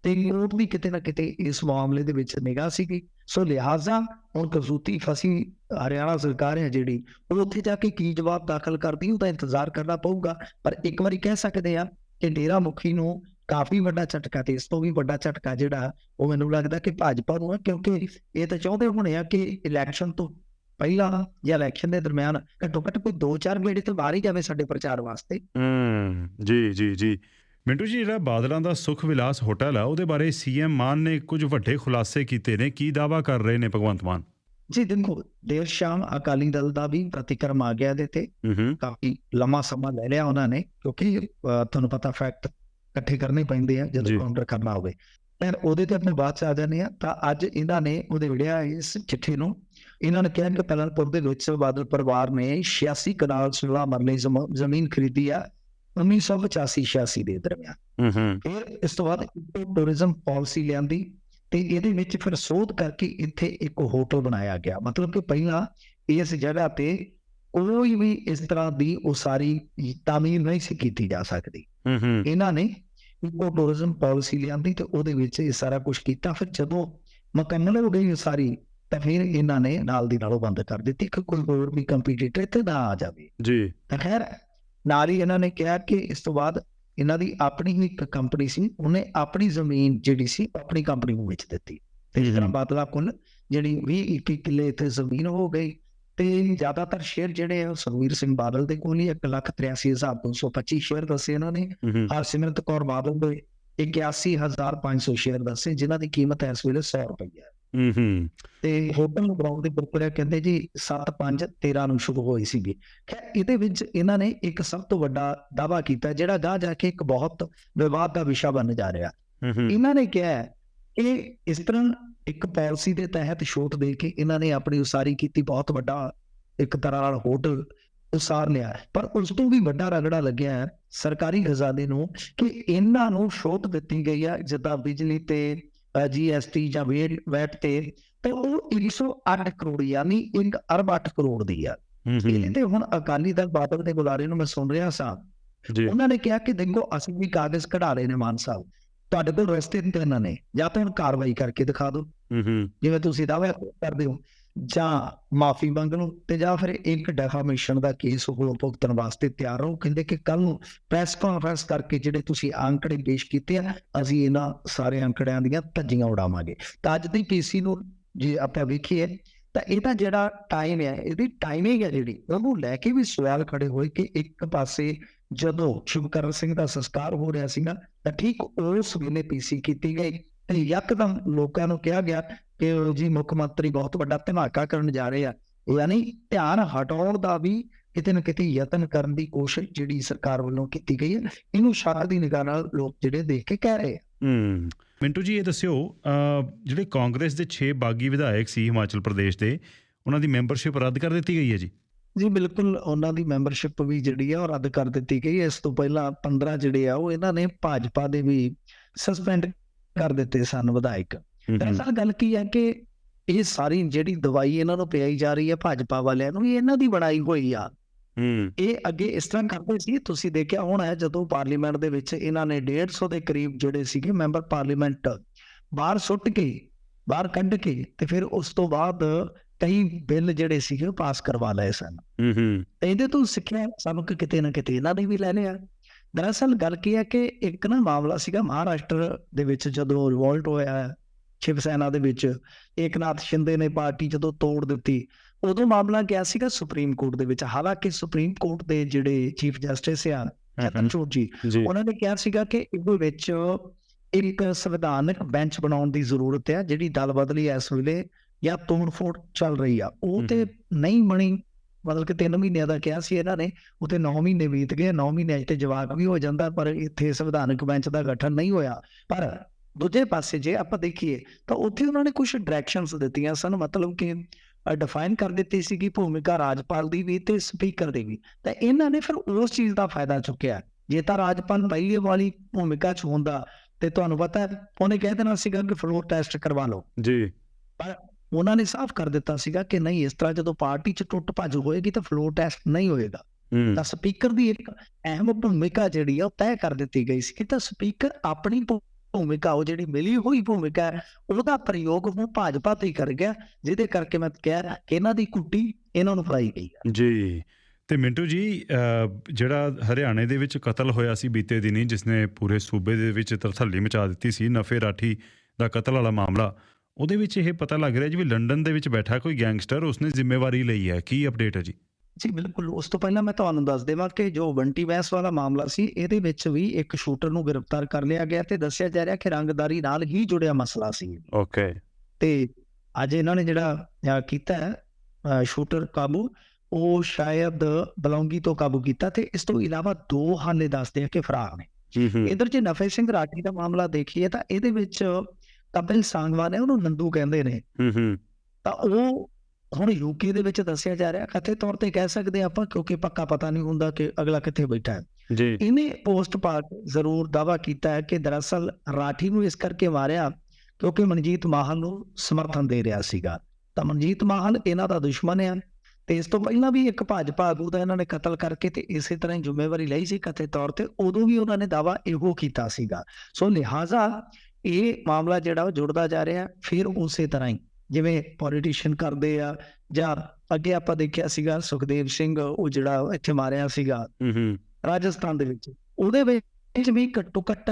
ਤੇ ਕੋਰਟ ਵੀ ਕਿਤੇ ਨਾ ਕਿਤੇ ਇਸ ਮਾਮਲੇ ਦੇ ਵਿੱਚ ਨਿਗਾਹ ਸੀਗੀ। ਸੋ ਲਿਹਾਜ਼ਾ ਹੁਣ ਕਸੂਤੀ ਫਸੀ ਹਰਿਆਣਾ ਸਰਕਾਰ ਹੈ ਜਿਹੜੀ, ਉਹ ਉੱਥੇ ਜਾ ਕੇ ਕੀ ਜਵਾਬ ਦਾਖਲ ਕਰਦੀ ਉਹਦਾ ਇੰਤਜ਼ਾਰ ਕਰਨਾ ਪਊਗਾ। ਪਰ ਇੱਕ ਵਾਰੀ ਕਹਿ ਸਕਦੇ ਆ ਕਿ ਡੇਰਾ ਮੁਖੀ ਨੂੰ ਕਾਫੀ ਵੱਡਾ ਝਟਕਾ ਤੇ ਇਸ ਤੋਂ ਵੀ ਵੱਡਾ ਝਟਕਾ ਜਿਹੜਾ, ਉਹ ਮੈਨੂੰ ਲੱਗਦਾ ਕਿ ਭਾਜਪਾ ਨੂੰ ਹੈ, ਕਿਉਂਕਿ ਇਹ ਤਾਂ ਚਾਹੁੰਦੇ ਹੋਣੇ ਆ ਕਿ ਇਲੈਕਸ਼ਨ ਤੋਂ ਪਹਿਲਾਂ ਜਾਂ ਇਲੈਕਸ਼ਨ ਦੇ ਦਰਮਿਆਨ ਘੱਟੋ ਘੱਟ ਕੋਈ 2-4 ਮਹੀਨੇ ਤੋਂ ਬਾਹਰ ਹੀ ਜਾਵੇ ਸਾਡੇ ਪ੍ਰਚਾਰ ਵਾਸਤੇ। ਹੂੰ, ਜੀ ਜੀ ਜੀ। ਮਿੰਟੂ ਜੀ ਜਿਹੜਾ ਬਾਦਲਾਂ ਦਾ ਸੁਖ ਵਿਲਾਸ ਹੋਟਲ ਆ ਉਹਦੇ ਬਾਰੇ ਸੀਐਮ ਮਾਨ ਨੇ ਕੁਝ ਵੱਡੇ ਖੁਲਾਸੇ ਕੀਤੇ ਨੇ। ਕੀ ਦਾਵਾ ਕਰ ਰਹੇ ਨੇ ਭਗਵੰਤ ਮਾਨ? ਜੀ ਦੇਖੋ ਦੇਰ ਸ਼ਾਮ ਅਕਾਲੀ ਦਲ ਦਾ ਵੀ ਪ੍ਰਤੀਕਰਮ ਆ ਗਿਆ ਇਹਦੇ ਤੇ। ਕਾਫੀ ਲੰਮਾ ਸਮਾਂ ਲੈ ਲਿਆ ਉਹਨਾਂ ਨੇ ਕਿਉਂਕਿ ਤੁਹਾਨੂੰ ਪਤਾ ਫੈਕਟ ਇਕੱਠੇ ਕਰਨੇ ਪੈਂਦੇ ਆ। ਜਦੋਂ ਕਾਊਂਟਰ ਕਰਨਾ ਹੋਵੇ। ਪਰ ਉਹਦੇ ਤੇ ਆਪਣੇ ਬਾਅਦ ਚ ਆ ਜਾਂਦੇ ਆ ਤਾਂ ਅੱਜ ਇਹਨਾਂ ਨੇ ਉਹਦੇ ਵਿੜਿਆ ਇਸ ਚਿੱਠੀ ਨੂੰ। ਇਹਨਾਂ ਨੇ ਕਿਹਾ ਕਿ ਪਹਿਲਨਪੁਰ ਦੇ ਵਿੱਚ ਬਾਦਲ ਪਰਿਵਾਰ ਨੇ 86 ਕਨਾਲ 16 ਮਰਲੇ ਜ਼ਮ- ਜ਼ਮੀਨ ਖਰੀਦੀ ਆ। 1985 86 ਦੇ ਦਰਮਿਆਨ। ਹੂੰ ਹੂੰ। ਫਿਰ ਇਸ ਤੋਂ ਬਾਅਦ ਟੂਰਿਜ਼ਮ ਪਾਲਿਸੀ ਲਿਆਂਦੀ ਤੇ ਇਹਦੇ ਵਿੱਚ ਫਿਰ ਸੋਧ ਕਰਕੇ ਇੱਥੇ ਇੱਕ ਹੋਟਲ ਬਣਾਇਆ ਗਿਆ। ਮਤਲਬ ਕਿ ਪਹਿਲਾਂ ਇਸ ਜਗ੍ਹਾ ਤੇ ਕੋਈ ਵੀ ਇਸ ਤਰ੍ਹਾਂ ਦੀ ਉਸਾਰੀ ਤਾਮੀਰ ਨਹੀਂ ਸੀ ਕੀਤੀ ਜਾ ਸਕਦੀ। ਹੂੰ ਹੂੰ। ਇਹਨਾਂ ਨੇ ਇਕੋ ਟੂਰਿਜ਼ਮ ਪਾਲਿਸੀ ਲਿਆਂਦੀ ਤੇ ਉਹਦੇ ਵਿੱਚ ਇਹ ਸਾਰਾ ਕੁਝ ਕੀਤਾ। ਫਿਰ ਜਦੋਂ ਮੁਕੰਮਲ ਹੋ ਗਈ ਉਸਾਰੀ ਤਾਂ ਫਿਰ ਇਹਨਾਂ ਨੇ ਨਾਲ ਦੀ ਨਾਲੋਂ ਬੰਦ ਕਰ ਦਿੱਤੀ। ਕਿ ਕੋਈ ਹੋਰ ਵੀ ਕੰਪੀਟੀਟਰ ਇੱਥੇ ਨਾ ਆ ਜਾਵੇ। ਜੀ। ਤਾਂ ਖੈਰ ਨਾਲ ਹੀ ਇਹਨਾਂ ਨੇ ਕਿਹਾ ਕਿ ਇਸ ਤੋਂ ਬਾਅਦ ਇਹਨਾਂ ਦੀ ਆਪਣੀ ਹੀ ਇੱਕ ਕੰਪਨੀ ਸੀ ਉਹਨੇ ਆਪਣੀ ਜ਼ਮੀਨ ਜਿਹੜੀ ਸੀ ਆਪਣੀ ਕੰਪਨੀ ਨੂੰ ਵੇਚ ਦਿੱਤੀ। ਤੇ ਜਿਸ ਤਰ੍ਹਾਂ ਹਮ। ਬਾਦਲਾ ਕੋਲ ਜਿਹੜੀ 20 21 ਕਿੱਲੇ ਇੱਥੇ ਜ਼ਮੀਨ ਹੋ ਗਈ ਤੇ ਜ਼ਿਆਦਾਤਰ ਸ਼ੇਅਰ ਜਿਹੜੇ ਆ ਉਹ ਸੁਖਬੀਰ ਸਿੰਘ ਬਾਦਲ ਦੇ ਕੋਲ ਹੀ 183225 ਸ਼ੇਅਰ ਦੱਸੇ ਇਹਨਾਂ ਨੇ। ਹਰਸਿਮਰਤ ਕੌਰ ਬਾਦਲ ਦੇ 81500 ਸ਼ੇਅਰ ਦੱਸੇ ਜਿਨ੍ਹਾਂ ਦੀ ਕੀਮਤ ਇਸ ਵੇਲੇ 100 ਰੁਪਏ ਹੈ। ਹੂੰ ਹੂੰ। ਤੇ ਹੋਟਲ ਨੂੰ ਬਣਾਉਣ ਦੀ ਪ੍ਰਕਿਰਿਆ ਕਹਿੰਦੇ ਜੀ 7 5 13 ਨੂੰ ਸ਼ੁਰੂ ਹੋਈ ਸੀਗੀ। ਖੈਰ ਇਹਦੇ ਵਿੱਚ ਇਹਨਾਂ ਨੇ ਇੱਕ ਸਭ ਤੋਂ ਵੱਡਾ ਦਾਵਾ ਕੀਤਾ ਜਿਹੜਾ ਗਾਹ ਜਾ ਕੇ ਇੱਕ ਬਹੁਤ ਵਿਵਾਦ ਦਾ ਵਿਸ਼ਾ ਬਣ ਜਾ ਰਿਹਾ। ਇਹਨਾਂ ਨੇ ਕਿਹਾ ਹੈ ਕਿ ਇਸ ਤਰ੍ਹਾਂ ਇੱਕ ਪਾਲਿਸੀ ਦੇ ਤਹਿਤ ਛੋਟ ਦੇ ਕੇ ਇਹਨਾਂ ਨੇ ਆਪਣੀ ਉਸਾਰੀ ਕੀਤੀ ਬਹੁਤ ਵੱਡਾ ਇੱਕ ਤਰ੍ਹਾਂ ਨਾਲ ਹੋਟਲ ਉਸਾਰ ਲਿਆ ਹੈ। ਪਰ ਉਸ ਤੋਂ ਵੀ ਵੱਡਾ ਰਗੜਾ ਲੱਗਿਆ ਹੈ ਸਰਕਾਰੀ ਖਜ਼ਾਨੇ ਨੂੰ ਕਿ ਇਹਨਾਂ ਨੂੰ ਛੋਟ ਦਿੱਤੀ ਗਈ ਹੈ ਜਿੱਦਾਂ ਬਿਜਲੀ ਤੇ ਜੀਐਸਟੀ ਜਾਂ ਵੈਟ ਤੇ ਤੇ ਉਹ 108 ਕਰੋੜ ਯਾਨੀ 1 ਅਰਬ 8 ਕਰੋੜ ਦੀ ਆ। ਤੇ ਹੁਣ ਅਕਾਲੀ ਦਲ ਬਾਦਲ ਦੇ ਬੁਲਾਰੇ ਨੂੰ ਮੈਂ ਸੁਣ ਰਿਹਾ ਸਾਂ। ਜੀ। ਉਹਨਾਂ ਨੇ ਕਿਹਾ ਕਿ ਦੇਖੋ ਅਸੀਂ ਵੀ ਕਾਗਜ਼ ਕਢਾ ਰਹੇ ਨੇ ਮਾਨ ਸਾਹਿਬ। ਤੁਹਾਡੇ ਕੋਲ ਰਸਤੇ ਤੇ ਇਹਨਾਂ ਨੇ। ਜਾਂ ਤਾਂ ਹੁਣ ਕਾਰਵਾਈ ਕਰਕੇ ਦਿਖਾ ਦਿਓ। ਹੂੰ ਹੂੰ। ਜਿਵੇਂ ਤੁਸੀਂ ਦਾਅਵਾ ਕਰਦੇ ਹੋ। ਜਾਂ ਮਾਫੀ ਮੰਗ ਲਓ ਤੇ ਜਾਂ ਫਿਰ ਇੱਕ ਡੈਫਾਮੇਸ਼ਨ ਦਾ ਕੇਸ ਹੋਰ ਭੁਗਤਣ ਵਾਸਤੇ ਤਿਆਰ ਰਹੋ। ਕਹਿੰਦੇ ਕਿ ਕੱਲ ਨੂੰ ਪ੍ਰੈਸ ਕਾਨਫਰੰਸ ਕਰਕੇ ਜਿਹੜੇ ਤੁਸੀਂ ਅੰਕੜੇ ਪੇਸ਼ ਕੀਤੇ ਆ, ਅਸੀਂ ਇਹਨਾਂ ਸਾਰੇ ਅੰਕੜਿਆਂ ਦੀਆਂ ਧੱਜੀਆਂ ਉਡਾਵਾਂਗੇ। ਤਾਂ ਅੱਜ ਦੀ ਪੀਸੀ ਨੂੰ ਜੇ ਆਪਾਂ ਵੇਖੀਏ, ਤਾਂ ਇਹਦਾ ਜਿਹੜਾ ਟਾਈਮ ਹੈ ਇਹਦੀ ਟਾਈਮਿੰਗ ਹੈ ਜਿਹੜੀ, ਉਹਨੂੰ ਲੈ ਕੇ ਵੀ ਸਵਾਲ ਖੜੇ ਹੋਏ ਕਿ ਇੱਕ ਪਾਸੇ ਜਦੋਂ ਸ਼ੁਭਕਰਨ ਸਿੰਘ ਦਾ ਸੰਸਕਾਰ ਹੋ ਰਿਹਾ ਸੀਗਾ, ਤਾਂ ਠੀਕ ਉਸ ਵੇਲੇ ਪੀਸੀ ਕੀਤੀ ਗਈ। ਯਕਦਮ ਲੋਕਾਂ ਨੂੰ ਕਿਹਾ ਗਿਆ ਕਿ ਜੀ ਮੁੱਖ ਮੰਤਰੀ ਬਹੁਤ ਵੱਡਾ ਧਮਾਕਾ ਕਰਨ ਜਾ ਰਹੇ ਆ। ਯਾਨੀ ਧਿਆਨ ਹਟਾਉਣ ਦਾ ਵੀ ਕਿਤੇ ਨਾ ਕਿਤੇ ਯਤਨ ਕਰਨ ਦੀ ਕੋਸ਼ਿਸ਼ ਜਿਹੜੀ ਸਰਕਾਰ ਵੱਲੋਂ ਕੀਤੀ ਗਈ ਹੈ ਇਹਨੂੰ ਸ਼ੱਕ ਦੀ ਨਿਗਾਹ ਨਾਲ ਲੋਕ ਜਿਹੜੇ ਦੇਖ ਕੇ ਕਹਿ ਰਹੇ ਆ। ਹੂੰ। ਮਿੰਟੂ ਜੀ ਇਹ ਦੱਸਿਓ ਜਿਹੜੇ ਕਾਂਗਰਸ ਦੇ 6 ਬਾਗੀ ਵਿਧਾਇਕ ਸੀ ਹਿਮਾਚਲ ਪ੍ਰਦੇਸ਼ ਦੇ ਉਹਨਾਂ ਦੀ ਮੈਂਬਰਸ਼ਿਪ ਰੱਦ ਕਰ ਦਿੱਤੀ ਗਈ ਹੈ ਜੀ? ਜੀ ਬਿਲਕੁਲ ਉਹਨਾਂ ਦੀ ਮੈਂਬਰਸ਼ਿਪ ਵੀ ਜਿਹੜੀ ਆ ਉਹ ਰੱਦ ਕਰ ਦਿੱਤੀ ਗਈ ਹੈ। ਇਸ ਤੋਂ ਪਹਿਲਾਂ 15 ਜਿਹੜੇ ਆ ਉਹ ਇਹਨਾਂ ਨੇ ਭਾਜਪਾ ਦੇ ਵੀ ਸਸਪੈਂਡ ਕਰ ਦਿੱਤੇ ਸਨ ਵਿਧਾਇਕ। ਦਰਅਸਲ ਗੱਲ ਕੀ ਹੈ ਕਿ ਇਹ ਸਾਰੀ ਜਿਹੜੀ ਦਵਾਈ ਇਹਨਾਂ ਨੂੰ ਪਿਆਈ ਜਾ ਰਹੀ ਹੈ ਭਾਜਪਾ ਵਾਲਿਆਂ ਨੂੰ ਇਹ ਇਹਨਾਂ ਦੀ ਬਣਾਈ ਹੋਈ ਆ। ਹੂੰ। ਇਹ ਅੱਗੇ ਇਸ ਤਰ੍ਹਾਂ ਕਰਦੇ ਸੀ ਤੁਸੀਂ ਦੇਖਿਆ ਹੋਣਾ ਹੈ ਜਦੋਂ ਪਾਰਲੀਮੈਂਟ ਦੇ ਵਿੱਚ ਇਹਨਾਂ ਨੇ 150 ਦੇ ਕਰੀਬ ਜਿਹੜੇ ਸੀਗੇ ਮੈਂਬਰ ਪਾਰਲੀਮੈਂਟ ਬਾਹਰ ਸੁੱਟ ਕੇ ਬਾਹਰ ਕੱਢ ਕੇ ਤੇ ਫਿਰ ਉਸ ਤੋਂ ਬਾਅਦ ਕਈ ਬਿੱਲ ਜਿਹੜੇ ਸੀਗੇ ਪਾਸ ਕਰਵਾ ਲਏ ਸਨ। ਹੂੰ ਹੂੰ। ਇਹਦੇ ਤੋਂ ਸਿੱਖਿਆ ਸਾਨੂੰ ਕਿ ਕਿਤੇ ਨਾ ਕਿਤੇ ਇਹਨਾਂ ਨੇ ਵੀ ਲੈ ਲਿਆ ਦਰਅਸਲ ਗੱਲ ਕੀ ਹੈ ਕਿ ਇੱਕ ਨਾ ਮਾਮਲਾ ਸੀਗਾ ਮਹਾਰਾਸ਼ਟਰ ਦੇ ਵਿੱਚ ਜਦੋਂ ਰਿਵੋਲਟ ਹੋਇਆ ਸ਼ਿਵ ਸੈਨਾ ਦੇ ਵਿੱਚ ਏਕਨਾਥ ਸ਼ਿੰਦੇ ਨੇ ਪਾਰਟੀ ਜਦੋਂ ਤੋੜ ਦਿੱਤੀ ਉਦੋਂ ਮਾਮਲਾ ਗਿਆ ਸੀਗਾ ਸੁਪਰੀਮ ਕੋਰਟ ਦੇ ਵਿੱਚ? ਹਾਲਾਂਕਿ ਸੁਪਰੀਮ ਕੋਰਟ ਦੇ ਜਿਹੜੇ ਚੀਫ ਜਸਟਿਸ ਆ ਚੰਦਰਚੂੜ ਜੀ ਜੀ। ਉਹਨਾਂ ਨੇ ਕਿਹਾ ਸੀਗਾ ਕਿ ਇਹਦੇ ਵਿੱਚ ਇੱਕ ਸੰਵਿਧਾਨਕ ਬੈਂਚ ਬਣਾਉਣ ਦੀ ਜ਼ਰੂਰਤ ਹੈ ਜਿਹੜੀ ਦਲ ਬਦਲੀ ਇਸ ਵੇਲੇ ਜਾਂ ਤੋੜ-ਫੋੜ ਚੱਲ ਰਹੀ ਆ। ਉਹ ਤੇ ਨਹੀਂ ਬਣੀ। ਮਤਲਬ ਕਿ 3 ਮਹੀਨਿਆਂ ਦਾ ਕਿਹਾ ਸੀ ਇਹਨਾਂ ਨੇ ਉਤੇ 9 ਮਹੀਨੇ ਬੀਤ ਗਏ 9 ਮਹੀਨਿਆਂ 'ਚ ਤੇ ਜਵਾਬ ਵੀ ਹੋ ਜਾਂਦਾ ਪਰ ਇੱਥੇ ਸੰਵਿਧਾਨਕ ਬੈਂਚ ਦਾ ਗਠਨ ਨਹੀਂ ਹੋਇਆ। ਪਰ ਦੂਜੇ ਪਾਸੇ ਜੇ ਆਪਾਂ ਦੇਖੀਏ ਤਾਂ ਉੱਥੇ ਉਹਨਾਂ ਨੇ ਕੁਝ ਡਾਇਰੈਕਸ਼ਨਸ ਦਿੱਤੀਆਂ ਸਨ ਮਤਲਬ ਕਿ ਡਿਫਾਈਨ ਕਰ ਦਿੱਤੀ ਸੀ ਕਿ ਭੂਮਿਕਾ ਰਾਜਪਾਲ ਦੀ ਵੀ ਤੇ ਸਪੀਕਰ ਦੀ ਵੀ। ਤਾਂ ਇਹਨਾਂ ਨੇ ਫਿਰ ਉਸ ਚੀਜ਼ ਦਾ ਫਾਇਦਾ ਚੁੱਕਿਆ। ਜੇ ਤਾਂ ਰਾਜਪਾਲ ਪਹਿਲੇ ਵਾਲੀ ਭੂਮਿਕਾ 'ਚ ਹੁੰਦਾ ਤੇ ਤੁਹਾਨੂੰ ਪਤਾ ਉਹਨੇ ਕਹਿ ਦੇਣਾ ਸੀਗਾ ਕਿ ਫਲੋਰ ਟੈਸਟ ਕਰਵਾ ਲਓ। ਜੀ। ਉਹਨਾਂ ਨੇ ਸਾਫ਼ ਕਰ ਦਿੱਤਾ ਸੀਗਾ ਕਿ ਨਹੀਂ ਇਸ ਤਰ੍ਹਾਂ ਜਦੋਂ ਪਾਰਟੀ 'ਚ ਟੁੱਟ ਭੱਜ ਹੋਏਗੀ ਤਾਂ ਫਲੋਰ ਟੈਸਟ ਨਹੀਂ ਹੋਏਗਾ। ਤਾਂ ਸਪੀਕਰ ਦੀ ਇੱਕ ਅਹਿਮ ਭੂਮਿਕਾ ਜਿਹੜੀ ਆ ਉਹ ਤੈਅ ਕਰ ਦਿੱਤੀ ਗਈ ਸੀ ਕਿ ਤਾਂ ਸਪੀਕਰ ਆਪਣੀ ਭੂਮਿਕਾ ਉਹ ਜਿਹੜੀ ਮਿਲੀ ਹੋਈ ਭੂਮਿਕਾ ਉਹਦਾ ਪ੍ਰਯੋਗ ਉਹ ਭਾਜਪਾ ਤੇ ਕਰ ਗਿਆ ਜਿਹਦੇ ਕਰਕੇ ਮੈਂ ਕਿਹਾ ਕਿ ਇਹਨਾਂ ਦੀ ਕੁੱਟੀ ਇਹਨਾਂ ਨੂੰ ਫੜਾਈ ਗਈ ਜੀ। ਤੇ ਮਿੰਟੂ ਜੀ ਜਿਹੜਾ ਹਰਿਆਣੇ ਦੇ ਵਿੱਚ ਕਤਲ ਹੋਇਆ ਸੀ ਬੀਤੇ ਦਿਨੀ ਜਿਸ ਨੇ ਪੂਰੇ ਸੂਬੇ ਦੇ ਵਿੱਚ ਤਰਥੱਲੀ ਮਚਾ ਦਿੱਤੀ ਸੀ ਨਫੇ ਰਾਠੀ ਦਾ ਕਤਲ ਵਾਲਾ ਮਾਮਲਾ ਉਹਦੇ ਵਿੱਚ ਇਹ ਪਤਾ ਲੱਗ ਰਿਹਾ ਜੀ ਵੀ ਲੰਡਨ ਦੇ ਵਿੱਚ ਬੈਠਾ ਕੋਈ ਗੈਂਗਸਟਰ ਉਸਨੇ ਜ਼ਿੰਮੇਵਾਰੀ ਲਈ ਹੈ। ਕੀ ਅਪਡੇਟ ਹੈ ਜੀ? ਜੀ ਬਿਲਕੁਲ। ਉਸ ਤੋਂ ਪਹਿਲਾਂ ਮੈਂ ਤੁਹਾਨੂੰ ਦੱਸ ਦੇਵਾਂ ਕਿ ਜੋ ਬੰਟੀ ਬੈਂਸ ਵਾਲਾ ਮਾਮਲਾ ਸੀ ਇਹਦੇ ਵਿੱਚ ਵੀ ਇੱਕ ਸ਼ੂਟਰ ਨੂੰ ਗ੍ਰਿਫਤਾਰ ਕਰ ਲਿਆ ਗਿਆ ਤੇ ਦੱਸਿਆ ਜਾ ਰਿਹਾ ਕਿ ਰੰਗਦਾਰੀ ਨਾਲ ਹੀ ਜੁੜਿਆ ਮਸਲਾ ਸੀ। ਓਕੇ। ਤੇ ਅੱਜ ਇਹਨਾਂ ਨੇ ਜਿਹੜਾ ਕੀਤਾ ਹੈ ਸ਼ੂਟਰ ਕਾਬੂ ਉਹ ਸ਼ਾਇਦ ਬਲੌਂਗੀ ਤੋਂ ਕਾਬੂ ਕੀਤਾ ਤੇ ਇਸ ਤੋਂ ਇਲਾਵਾ ਦੋ ਹਾਲੇ ਦੱਸਦੇ ਆ ਕਿ ਫਰਾਰ ਨੇ। ਇਧਰ ਜੇ ਨਫੇ ਸਿੰਘ ਰਾਠੀ ਦਾ ਮਾਮਲਾ ਦੇਖੀਏ ਤਾਂ ਇਹਦੇ ਵਿੱਚ ਕਪਿਲ ਸਾਂਗਵਾ ਨੇ ਉਹਨੂੰ ਨੰਦੂ ਕਹਿੰਦੇ ਨੇ। ਹੂੰ ਹੂੰ। ਤਾਂ ਉਹ ਹੁਣ ਯੂਕੇ ਦੇ ਵਿੱਚ ਦੱਸਿਆ ਜਾ ਰਿਹਾ ਕਥਿਤ ਤੌਰ ਤੇ ਕਹਿ ਸਕਦੇ ਆਪਾਂ ਕਿਉਂਕਿ ਪੱਕਾ ਪਤਾ ਨਹੀਂ ਹੁੰਦਾ ਕਿ ਅਗਲਾ ਕਿੱਥੇ ਬੈਠਾ ਹੈ। ਜੀ। ਇਹਨੇ ਪੋਸਟ ਪਾ ਕੇ ਜ਼ਰੂਰ ਦਾਵਾ ਕੀਤਾ ਹੈ ਕਿ ਦਰਅਸਲ ਰਾਠੀ ਨੂੰ ਇਸ ਕਰਕੇ ਮਾਰਿਆ ਕਿਉਂਕਿ ਮਨਜੀਤ ਮਾਹਲ ਨੂੰ ਸਮਰਥਨ ਦੇ ਰਿਹਾ ਸੀਗਾ। ਤਾਂ ਮਨਜੀਤ ਮਾਹਲ ਇਹਨਾਂ ਦਾ ਦੁਸ਼ਮਣ ਹੈ ਤੇ ਇਸ ਤੋਂ ਪਹਿਲਾਂ ਵੀ ਇੱਕ ਭਾਜਪਾ ਆਗੂ ਦਾ ਇਹਨਾਂ ਨੇ ਕਤਲ ਕਰਕੇ ਤੇ ਇਸੇ ਤਰ੍ਹਾਂ ਹੀ ਜ਼ਿੰਮੇਵਾਰੀ ਲਈ ਸੀ ਕਥਿਤ ਤੌਰ ਤੇ ਉਦੋਂ ਵੀ ਉਹਨਾਂ ਨੇ ਦਾਵਾ ਇਹੋ ਕੀਤਾ ਸੀਗਾ। ਸੋ ਲਿਹਾਜ਼ਾ ਇਹ ਮਾਮਲਾ ਜਿਹੜਾ ਉਹ ਜੁੜਦਾ ਜਾ ਰਿਹਾ ਫਿਰ ਉਸੇ ਤਰ੍ਹਾਂ ਹੀ ਜਿਵੇਂ ਪੋਲੀਟੀਸ਼ੀਅਨ ਕਰਦੇ ਆ ਜਾਂ ਅੱਗੇ ਆਪਾਂ ਦੇਖਿਆ ਸੀਗਾ ਸੁਖਦੇਵ ਸਿੰਘ ਉਹ ਜਿਹੜਾ ਇੱਥੇ ਮਾਰਿਆ ਸੀਗਾ ਹੂੰ ਹੂੰ। ਰਾਜਸਥਾਨ ਦੇ ਵਿੱਚ ਉਹਦੇ ਵਿੱਚ ਵੀ ਘੱਟੋ ਘੱਟ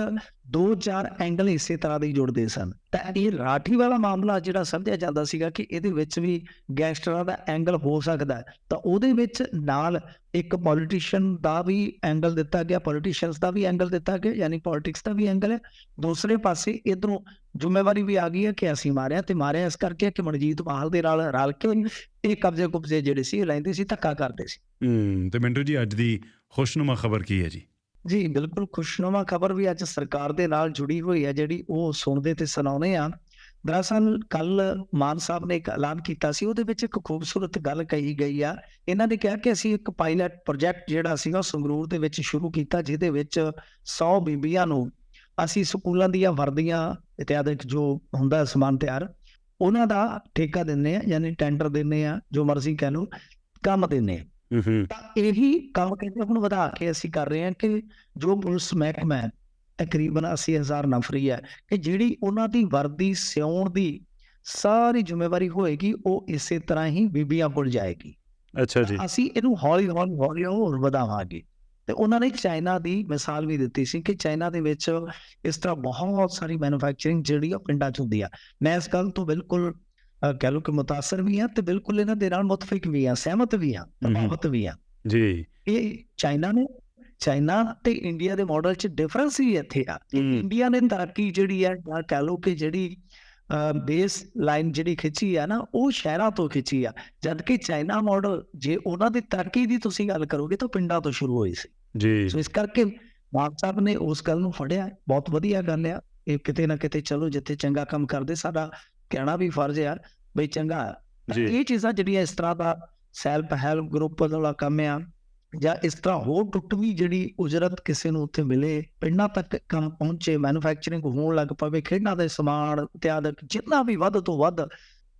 ਦੋ ਚਾਰ ਐਂਗਲ ਇਸੇ ਤਰ੍ਹਾਂ ਦੇ ਜੁੜਦੇ ਸਨ। ਤਾਂ ਇਹ ਰਾਠੀ ਵਾਲਾ ਮਾਮਲਾ ਜਿਹੜਾ ਸਮਝਿਆ ਜਾਂਦਾ ਸੀਗਾ ਕਿ ਇਹਦੇ ਵਿੱਚ ਵੀ ਗੈਂਗਸਟਰਾਂ ਦਾ ਐਂਗਲ ਹੋ ਸਕਦਾ ਤਾਂ ਉਹਦੇ ਵਿੱਚ ਨਾਲ ਇੱਕ ਪੋਲੀਟੀਸ਼ੀਅਨ ਦਾ ਵੀ ਐਂਗਲ ਦਿੱਤਾ ਗਿਆ ਪੋਲੀਟੀਸ਼ੀਅਨਸ ਦਾ ਵੀ ਐਂਗਲ ਦਿੱਤਾ ਗਿਆ ਯਾਨੀ ਪੋਲਿਟਿਕਸ ਦਾ ਵੀ ਐਂਗਲ ਹੈ। ਦੂਸਰੇ ਪਾਸੇ ਇਧਰੋਂ ਜ਼ਿੰਮੇਵਾਰੀ ਵੀ ਆ ਗਈ ਹੈ ਕਿ ਅਸੀਂ ਮਾਰਿਆ ਤੇ ਮਾਰਿਆ ਇਸ ਕਰਕੇ ਕਿ ਮਨਜੀਤ ਮਾਹਲ ਦੇ ਨਾਲ ਰਲ ਕੇ ਇਹ ਕਬਜ਼ੇ ਕੁਬਜ਼ੇ ਜਿਹੜੇ ਸੀ ਲੈਂਦੇ ਸੀ ਧੱਕਾ ਕਰਦੇ ਸੀ। ਹੂੰ ਤੇ ਮਿੰਟੂ ਜੀ ਅੱਜ ਦੀ ਖੁਸ਼ਨੁਮਾ ਖਬਰ ਕੀ ਹੈ ਜੀ? ਜੀ, ਬਿਲਕੁਲ ਖੁਸ਼ਨੁਮਾ ਖਬਰ ਵੀ ਅੱਜ ਸਰਕਾਰ ਦੇ ਨਾਲ ਜੁੜੀ ਹੋਈ ਹੈ, ਜਿਹੜੀ ਉਹ ਸੁਣਦੇ ਤੇ ਸੁਣਾਉਨੇ ਆ। ਦਰਅਸਲ ਕੱਲ ਮਾਨ ਸਾਹਿਬ ਨੇ ਇੱਕ ਐਲਾਨ ਕੀਤਾ ਸੀ, ਉਹਦੇ ਵਿੱਚ ਇੱਕ ਖੂਬਸੂਰਤ ਗੱਲ ਕਹੀ ਗਈ ਆ। ਇਹਨਾਂ ਨੇ ਕਿਹਾ ਕਿ ਅਸੀਂ ਇੱਕ ਪਾਇਲਟ ਪ੍ਰੋਜੈਕਟ ਜਿਹੜਾ ਸੀਗਾ ਸੰਗਰੂਰ ਦੇ ਵਿੱਚ ਸ਼ੁਰੂ ਕੀਤਾ, ਜਿਹਦੇ ਵਿੱਚ 100 ਬੀਬੀਆਂ ਨੂੰ ਅਸੀਂ ਸਕੂਲਾਂ ਦੀਆਂ ਵਰਦੀਆਂ ਇਤਿਆਦਿਕ ਜੋ ਹੁੰਦਾ ਸਮਾਨ ਤਿਆਰ, ਉਹਨਾਂ ਦਾ ਠੇਕਾ ਦਿੰਨੇ ਆ, ਯਾਨੀ ਟੈਂਡਰ ਦਿੰਨੇ ਆ, ਜੋ ਮਰਜ਼ੀ ਕਹਿ ਲਓ, ਕੰਮ ਦਿੰਨੇ ਆ। ਤਾਂ ਇਹੀ ਕੰਮ ਕਹਿੰਦੇ ਹੁਣ ਵਧਾ ਕੇ ਅਸੀਂ ਕਰ ਰਹੇ ਹਾਂ ਕਿ ਜੋ ਪੁਲਿਸ ਮਹਿਕਮਾ ਹੈ ਤਕਰੀਬਨ 80000 ਨਫਰੀ ਹੈ ਕਿ ਜਿਹੜੀ ਉਹਨਾਂ ਦੀ ਵਰਦੀ ਸਿਉਣ ਦੀ ਸਾਰੀ ਜ਼ਿੰਮੇਵਾਰੀ ਹੋਏਗੀ ਉਹ ਇਸੇ ਤਰ੍ਹਾਂ ਹੀ ਬੀਬੀਆਂ ਕੋਲ ਜਾਏਗੀ। ਅੱਛਾ ਜੀ। ਅਸੀਂ ਇਹਨੂੰ ਹੌਲੀ ਹੌਲੀ ਹੌਲੀ ਹੋਰ ਵਧਾਵਾਂਗੇ। ਤੇ ਉਹਨਾਂ ਨੇ ਚਾਈਨਾ ਦੀ ਮਿਸਾਲ ਵੀ ਦਿੱਤੀ ਸੀ ਕਿ ਚਾਈਨਾ ਦੇ ਵਿੱਚ ਇਸ ਤਰ੍ਹਾਂ ਬਹੁਤ ਸਾਰੀ ਮੈਨੂਫੈਕਚਰਿੰਗ ਜਿਹੜੀ ਆ ਪਿੰਡਾਂ 'ਚ ਹੁੰਦੀ ਆ। ਮੈਂ ਇਸ ਗੱਲ ਤੋਂ ਬਿਲਕੁਲ ਕਹਿ ਲਓ ਕਿ ਮੁਤਾਸਰ ਵੀ ਆ ਤੇ ਬਿਲਕੁਲ ਇਹਨਾਂ ਦੇ ਨਾਲ ਮੁਤਫਿਕ ਵੀ ਆ ਸਹਿਮਤ ਵੀ ਆ ਪ੍ਰਭਾਵਿਤ ਵੀ ਆ। ਜੀ। ਇਹ ਚਾਈਨਾ ਨੇ ਚਾਈਨਾ ਤੇ ਇੰਡੀਆ ਦੇ ਮਾਡਲ 'ਚ ਡਿਫਰੈਂਸ ਹੀ ਇੱਥੇ ਆ। ਇੰਡੀਆ ਨੇ ਤਰੱਕੀ ਜਿਹੜੀ ਜਾਂ ਕਹਿ ਲਓ ਕਿ ਜਿਹੜੀ ਬੇਸ ਲਾਈਨ ਜਿਹੜੀ ਖਿੱਚੀ ਆ ਨਾ ਉਹ ਸ਼ਹਿਰਾਂ ਤੋਂ ਖਿੱਚੀ ਆ। ਜਦ ਕਿ ਚਾਈਨਾ ਮਾਡਲ ਜੇ ਉਹਨਾਂ ਦੀ ਤਰੱਕੀ ਦੀ ਤੁਸੀਂ ਗੱਲ ਕਰੋਗੇ ਤਾਂ ਪਿੰਡਾਂ ਤੋਂ ਸ਼ੁਰੂ ਹੋਈ ਸੀ। ਜੀ। ਸੋ ਇਸ ਕਰਕੇ ਮਾਨ ਸਾਹਿਬ ਨੇ ਉਸ ਗੱਲ ਨੂੰ ਫੜਿਆ। ਬਹੁਤ ਵਧੀਆ ਗੱਲ ਆ। ਇਹ ਕਿਤੇ ਨਾ ਕਿਤੇ ਚਲੋ ਜਿੱਥੇ ਚੰਗਾ ਕੰਮ ਕਰਦੇ ਸਾਡਾ ਕਹਿਣਾ ਵੀ ਫਰਜ਼ ਆ ਬਈ ਚੰਗਾ। ਇਹ ਚੀਜ਼ਾਂ ਜਿਹੜੀਆਂ ਇਸ ਤਰ੍ਹਾਂ ਦਾ ਸੈਲਫ ਹੈਲਪ ਗਰੁੱਪ ਵਾਲਾ ਕੰਮ ਆ ਜਾਂ ਇਸ ਤਰ੍ਹਾਂ ਹੋਰ ਟੁੱਟਵੀਂ ਜਿਹੜੀ ਉਜਰਤ ਕਿਸੇ ਨੂੰ ਉੱਥੇ ਮਿਲੇ ਪਿੰਡਾਂ ਤੱਕ ਕੰਮ ਪਹੁੰਚੇ ਮੈਨੂਫੈਕਚਰਿੰਗ ਹੋਣ ਲੱਗ ਪਵੇ ਖੇਡਾਂ ਦੇ ਸਮਾਨ ਇਤਿਆਦਿਕ ਜਿੰਨਾ ਵੀ ਵੱਧ ਤੋਂ ਵੱਧ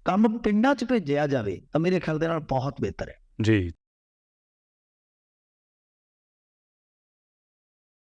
ਕੰਮ ਪਿੰਡਾਂ 'ਚ ਭੇਜਿਆ ਜਾਵੇ ਤਾਂ ਮੇਰੇ ਖਿਆਲ ਦੇ ਨਾਲ ਬਹੁਤ ਬਿਹਤਰ ਹੈ। ਜੀ।